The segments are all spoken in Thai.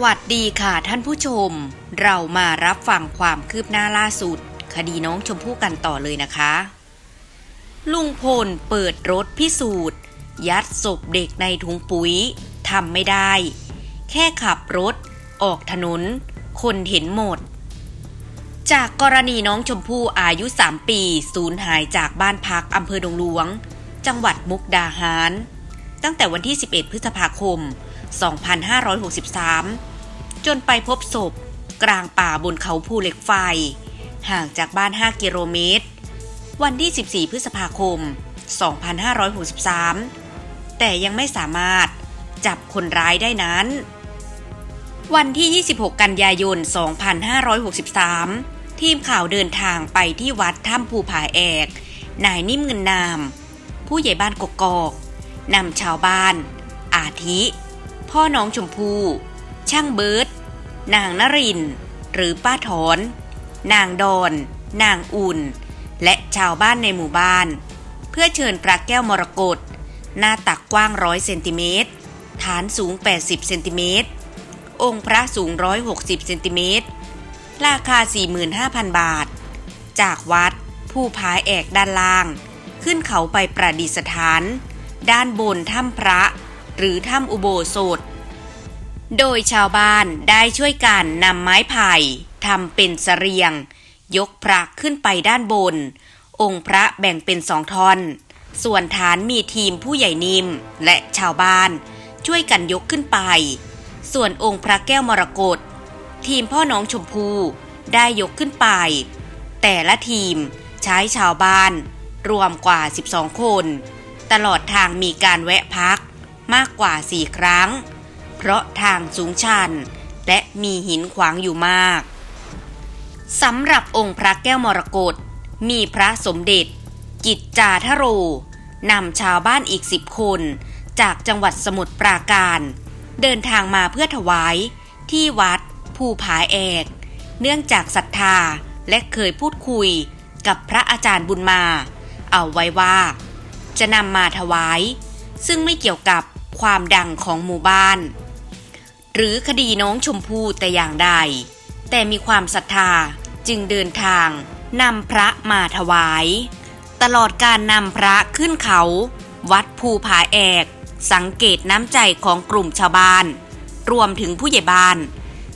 สวัสดีค่ะท่านผู้ชม เรามารับฟังความคืบหน้าล่าสุด คดีน้องชมพู่กันต่อเลยนะคะ ลุงพลเปิดรถพิสูจน์ ยัดศพเด็กในถุงปุ๋ยทำไม่ได้ แค่ขับรถ ออกถนน คนเห็นหมด จากกรณีน้องชมพู่อายุ 3 ปีสูญหายจากบ้านพักอำเภอดงหลวง จังหวัดมุกดาหาร ตั้งแต่วันที่ 11 พฤษภาคม 2563 จนไปพบศพกลางป่าบนเขาภูเหล็กไฟ ห่างจากบ้าน 5 กิโลเมตร วันที่ 14 พฤษภาคม 2563 แต่ยังไม่สามารถจับคนร้ายได้นั้น วันที่ 26 กันยายน 2563 ทีมข่าวเดินทางไปที่วัดถ้ำภูผาแอก นายนิ่มเงินนาม ผู้ใหญ่บ้านกกอกนำชาวบ้าน อาทิ พ่อน้องชมพู่ ช่างเบิร์ดนางนรินทร์หรือป้าถอน นางดอน นางอุ่น และชาวบ้านในหมู่บ้าน เพื่อเชิญพระแก้วมรกตหน้าตักกว้างร้อยเซนติเมตรฐานสูง 80 เซนติเมตร องค์พระสูง 160 เซนติเมตร ราคา 45,000 บาท จากวัดผู้พายแอกด้านล่าง ขึ้นเขาไปประดิษฐาน ด้านบนถ้ำพระ หรือถ้ำอุโบสถ โดยชาวบ้านได้ช่วยกันนำไม้ไผ่ทำเป็นเสรียง ยกพระขึ้นไปด้านบน องค์พระแบ่งเป็นสองท่อน ส่วนฐานมีทีมผู้ใหญ่นิมและชาวบ้านช่วยกันยกขึ้นไป ส่วนองค์พระแก้วมรกตทีมพ่อน้องชมพูได้ยกขึ้นไป แต่ละทีมใช้ชาวบ้านรวมกว่า 12 คน ตลอดทางมีการแวะพัก มากกว่า4ครั้ง เพราะทางสูงชัน และมีหินขวางอยู่มากสำหรับองค์พระแก้วมรกตมีพระสมเด็จ กิจจาทโรนำชาวบ้านอีกสิบคน จากจังหวัดสมุทรปราการ เดินทางมาเพื่อถวาย ที่วัด ภูผาแอก เนื่องจากศรัทธาและเคยพูดคุยกับพระอาจารย์บุญมา เอาไว้ว่า จะนำมาถวาย ซึ่งไม่เกี่ยวกับ ความดังของหมู่บ้าน หรือคดีน้องชมพู่แต่อย่างใด แต่มีความศรัทธาจึงเดินทางนำพระมาถวาย ตลอดการนำพระขึ้นเขา วัดภูผาแอก สังเกตน้ำใจของกลุ่มชาวบ้าน รวมถึงผู้ใหญ่บ้าน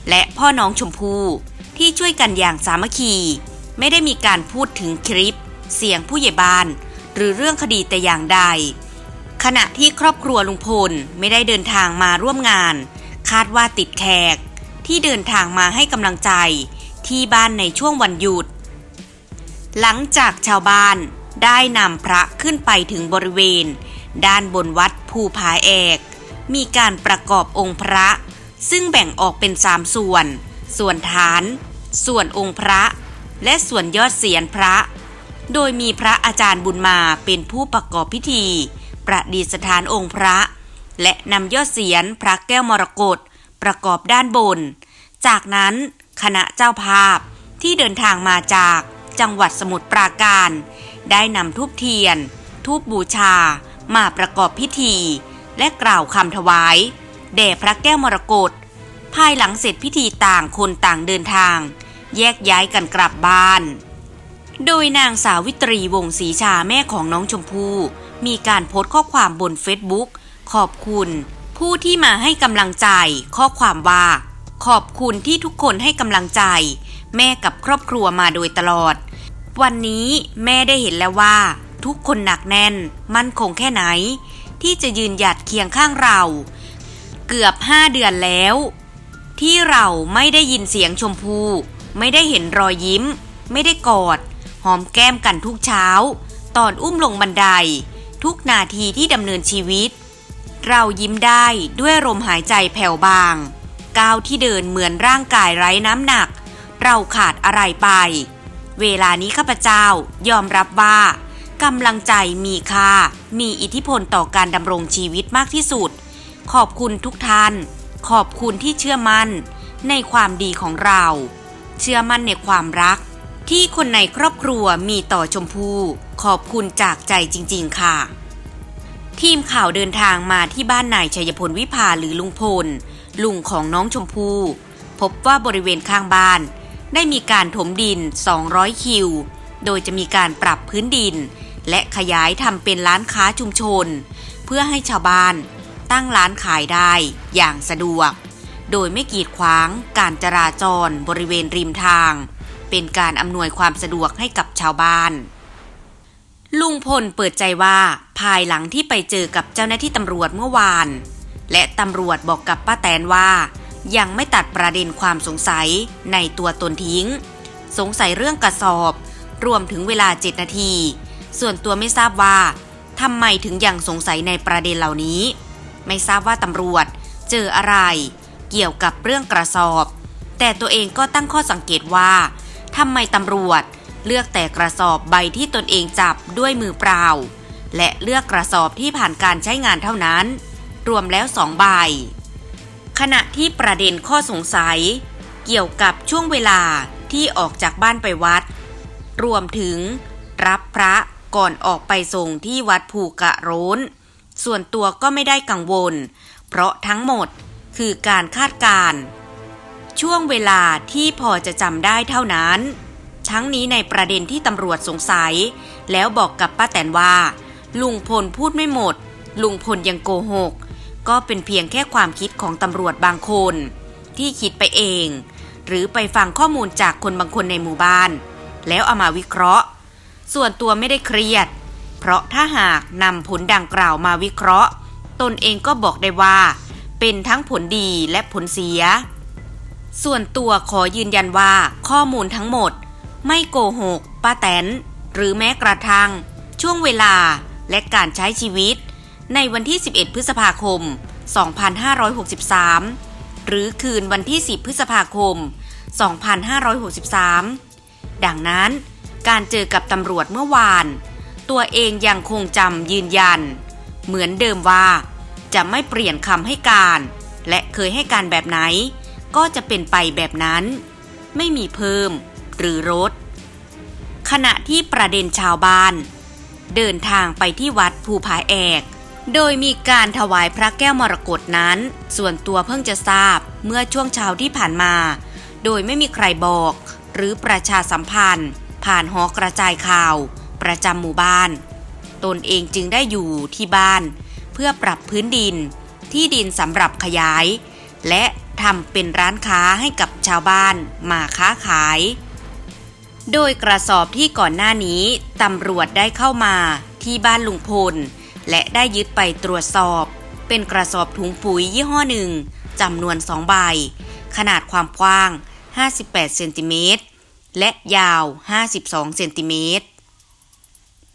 และพ่อน้องชมพู่ที่ช่วยกันอย่างสามัคคี ไม่ได้มีการพูดถึงคลิป เสียงผู้ใหญ่บ้าน หรือเรื่องคดีแต่อย่างใด ขณะที่ครอบครัวลุงพลไม่ได้เดินทางมาร่วมงาน คาดว่าติดแขกที่เดินทางมาให้กำลังใจที่บ้านในช่วงวันหยุด หลังจากชาวบ้านได้นำพระขึ้นไปถึงบริเวณ ด้านบนวัดภูผาแอก มีการประกอบองค์พระ ซึ่งแบ่งออกเป็นสามส่วน ส่วนฐาน ส่วนองค์พระ และส่วนยอดเสียนพระ โดยมีพระอาจารย์บุญมาเป็นผู้ประกอบพิธี ประดิษฐานองค์พระ และนำยอดเสียนพระแก้วมรกตประกอบด้านบน จากนั้นคณะเจ้าภาพที่เดินทางมาจากจังหวัดสมุทรปราการ ได้นำทูบเทียน ทูบบูชามาประกอบพิธี และกล่าวคำถวายแด่พระแก้วมรกตภายหลังเสร็จพิธีต่างคนต่างเดินทาง แยกย้ายกันกลับบ้าน โดยนางสาวิตรีวงศรีชาแม่ของน้องชมพู่ มีการโพสต์ข้อความบนเฟซบุ๊กขอบคุณ ผู้ที่มาให้กำลังใจ ข้อความว่า ขอบคุณที่ทุกคนให้กำลังใจ แม่กับครอบครัวมาโดยตลอด วันนี้แม่ได้เห็นแล้วว่า ทุกคนหนักแน่น มั่นคงแค่ไหน ที่จะยืนหยัดเคียงข้างเรา เกือบห้าเดือนแล้ว ที่เราไม่ได้ยินเสียงชมพู ไม่ได้เห็นรอยยิ้ม ไม่ได้กอด หอมแก้มกันทุกเช้า ตอนอุ้มลงบันได ทุกนาทีที่ดำเนินชีวิต เรายิ้มได้ด้วยลมหายใจแผ่วบาง ก้าวที่เดินเหมือนร่างกายไร้น้ำหนัก เราขาดอะไรไป เวลานี้ข้าพเจ้ายอมรับว่ากำลังใจมีค่า มีอิทธิพลต่อการดำรงชีวิตมากที่สุด ขอบคุณทุกท่าน ขอบคุณที่เชื่อมั่น ในความดีของเรา เชื่อมั่นในความรัก ที่คนในครอบครัวมีต่อชมพู่ขอบคุณจากใจจริง ๆ ค่ะ ทีมข่าวเดินทางมาที่บ้านนายชัยพลวิภาหรือลุงพล ลุงของน้องชมพู่พบว่าบริเวณข้างบ้าน ได้มีการถมดิน 200 คิว โดยจะมีการปรับพื้นดิน และขยายทำเป็นร้านค้าชุมชน เพื่อให้ชาวบ้านตั้งร้านขายได้อย่างสะดวก โดยไม่กีดขวางการจราจรบริเวณริมทาง เป็นการอำนวยความสะดวกให้กับชาวบ้าน ลุงพลเปิดใจว่าภายหลังที่ไปเจอกับเจ้าหน้าที่ตำรวจเมื่อวาน และตำรวจบอกกับป้าแตนว่า ยังไม่ตัดประเด็นความสงสัยในตัวตนทิ้ง สงสัยเรื่องกระสอบ รวมถึงเวลา7นาที ส่วนตัวไม่ทราบว่าทำไมถึงยังสงสัยในประเด็นเหล่านี้ ไม่ทราบว่าตำรวจเจออะไร เกี่ยวกับเรื่องกระสอบ แต่ตัวเองก็ตั้งข้อสังเกตว่า ทำไมตำรวจ เลือกแต่กระสอบใบที่ตนเองจับด้วยมือเปล่า และเลือกกระสอบที่ผ่านการใช้งานเท่านั้น รวมแล้วสองใบ ขณะที่ประเด็นข้อสงสัย เกี่ยวกับช่วงเวลาที่ออกจากบ้านไปวัด รวมถึง รับพระก่อนออกไปส่งที่วัดภูกะโรนส่วนตัวก็ไม่ได้กังวล เพราะทั้งหมดคือการคาดการณ์ ช่วงเวลาที่พอจะจำได้เท่านั้น ทั้งนี้ในประเด็นที่ตำรวจสงสัย แล้วบอกกับป้าแตนว่า ลุงพลพูดไม่หมด ลุงพลยังโกหก ก็เป็นเพียงแค่ความคิดของตำรวจบางคน ที่คิดไปเอง หรือไปฟังข้อมูลจากคนบางคนในหมู่บ้าน แล้วเอามาวิเคราะห์ ส่วนตัวไม่ได้เครียด เพราะถ้าหากนำผลดังกล่าวมาวิเคราะห์ ตนเองก็บอกได้ว่า เป็นทั้งผลดีและผลเสีย ส่วนตัวขอยืนยันว่าข้อมูลทั้งหมด ไม่โกหกป้าแตน หรือแม้กระทั่ง ช่วงเวลาและการใช้ชีวิต ในวันที่ 11 พฤษภาคม 2563 หรือคืนวันที่ 10 พฤษภาคม 2563 ดังนั้นการเจอกับตำรวจเมื่อวาน ตัวเองยังคงจำยืนยัน เหมือนเดิมว่า จะไม่เปลี่ยนคำให้การ และเคยให้การแบบไหน ก็จะเป็นไปแบบนั้น ไม่มีเพิ่มหรือลดขณะที่ประเด็นชาวบ้าน เดินทางไปที่วัดภูผาแอก โดยมีการถวายพระแก้วมรกตนั้น ส่วนตัวเพิ่งจะทราบเมื่อช่วงเช้าที่ผ่านมา โดยไม่มีใครบอก หรือประชาสัมพันธ์ ผ่านหอกระจายข่าว ประจำหมู่บ้าน ตนเองจึงได้อยู่ที่บ้าน เพื่อปรับพื้นดิน ที่ดินสำหรับขยาย และ ทำเป็นร้านค้าให้กับชาวบ้านมาค้าขาย โดยกระสอบที่ก่อนหน้านี้ตำรวจได้เข้ามาที่บ้านลุงพล และได้ยึดไปตรวจสอบ เป็นกระสอบถุงปุ๋ยยี่ห้อหนึ่งจำนวน2ใบ ขนาดความกว้าง 58 เซนติเมตร และยาว 52 เซนติเมตร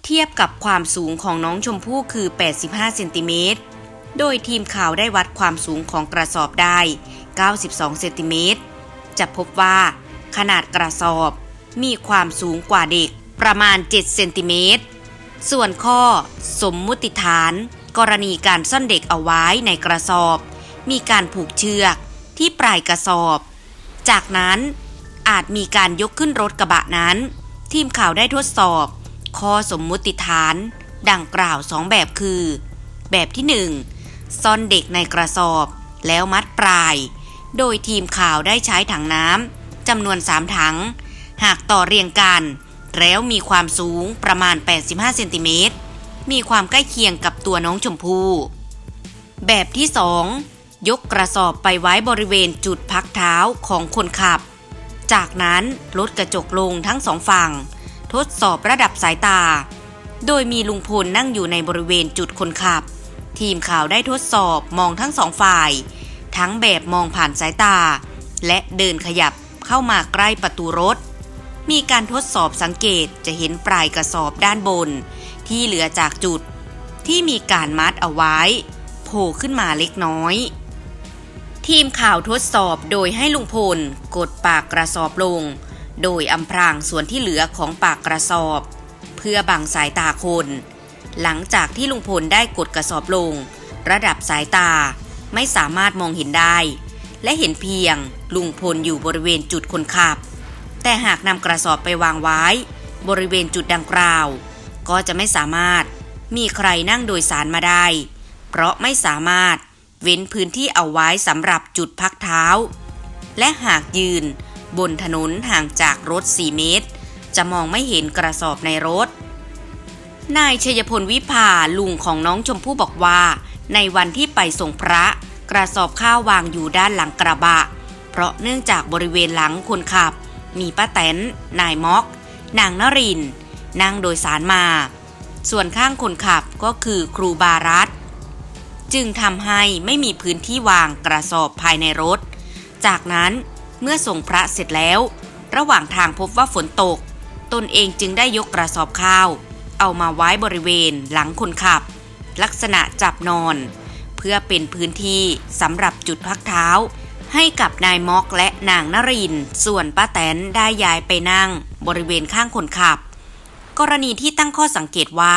เทียบกับความสูงของน้องชมพู่คือ 85 เซนติเมตร โดยทีมข่าวได้วัดความสูงของกระสอบได้ 92 เซนติเมตร จะพบว่าขนาดกระสอบมีความสูงกว่าเด็กประมาณ 7 เซนติเมตร ส่วนข้อ สมมุติฐาน กรณีการซ่อนเด็กเอาไว้ในกระสอบ มีการผูกเชือกที่ปลายกระสอบ จากนั้นอาจมีการยกขึ้นรถกระบะนั้น ทีมข่าวได้ทดสอบ ข้อสมมุติฐาน ดังกล่าวสองแบบคือ แบบที่ 1 ซ่อนเด็กในกระสอบ แล้วมัดปลาย โดยทีมข่าวได้ใช้ถังน้ำจำนวน3ถัง หากต่อเรียงกัน แล้วมีความสูงประมาณ 85 เซนติเมตร มีความใกล้เคียงกับตัวน้องชมพู่ แบบที่ 2 ยกกระสอบไปไว้บริเวณจุดพักเท้าของคนขับ จากนั้นลดกระจกลงทั้งสองฝั่ง ทดสอบระดับสายตา โดยมีลุงพลนั่งอยู่ในบริเวณจุดคนขับ ทีมข่าวได้ทดสอบมองทั้งสองฝ่าย ทั้งแบบมองผ่านสายตา และเดินขยับเข้ามาใกล้ประตูรถ มีการทดสอบสังเกตจะเห็นปลายกระสอบด้านบน ที่เหลือจากจุดที่มีการมัดเอาไว้โผล่ขึ้นมาเล็กน้อย ทีมข่าวทดสอบโดยให้ลุงพลกดปากกระสอบลง โดยอำพรางส่วนที่เหลือของปากกระสอบ เพื่อบังสายตาคน หลังจากที่ลุงพลได้กดกระสอบลง ระดับสายตา ไม่สามารถมองเห็นได้ และเห็นเพียงลุงพลอยู่บริเวณจุดคนขับ แต่หากนำกระสอบไปวางไว้ บริเวณจุดดังกล่าว ก็จะไม่สามารถมีใครนั่งโดยสารมาได้ เพราะไม่สามารถเว้นพื้นที่เอาไว้สำหรับจุดพักเท้า และหากยืนบนถนนห่างจากรถ 4 เมตร จะมองไม่เห็นกระสอบในรถ นายชัยพลวิภาลุงของน้องชมพู่บอกว่า ในวันที่ไปส่งพระ กระสอบข้าววางอยู่ด้านหลังกระบะ เพราะเนื่องจากบริเวณหลังคนขับ มีป้าแตน นายม็อก นางนริน นั่งโดยสารมา ส่วนข้างคนขับก็คือครูบารัตจึงทำให้ไม่มีพื้นที่วางกระสอบภายในรถ จากนั้นเมื่อส่งพระเสร็จแล้ว ระหว่างทางพบว่าฝนตก ตนเองจึงได้ยกกระสอบข้าว เอามาไว้บริเวณหลังคนขับ ลักษณะจับนอน เพื่อเป็นพื้นที่สำหรับจุดพักเท้า ให้กับนายม็อกและนางนริน ส่วนป้าแตนได้ย้ายไปนั่ง บริเวณข้างคนขับ กรณีที่ตั้งข้อสังเกตว่า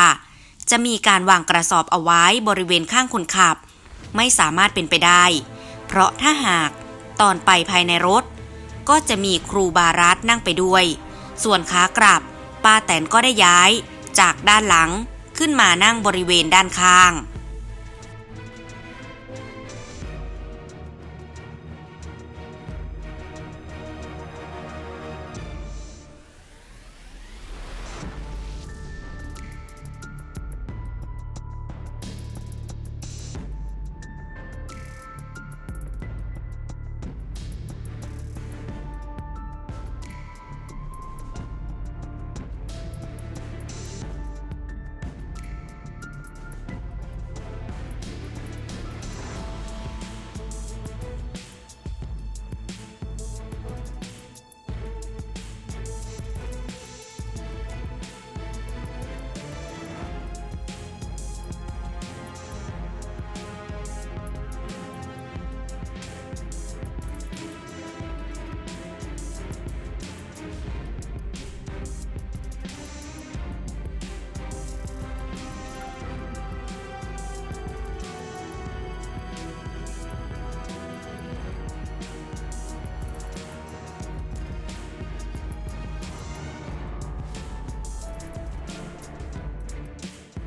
จะมีการวางกระสอบเอาไว้บริเวณข้างคนขับ ไม่สามารถเป็นไปได้ เพราะถ้าหากตอนไปภายในรถ ก็จะมีครูบารัตนั่งไปด้วย ส่วนขากลับป้าแตนก็ได้ย้ายจากด้านหลัง ขึ้นมานั่งบริเวณด้านข้าง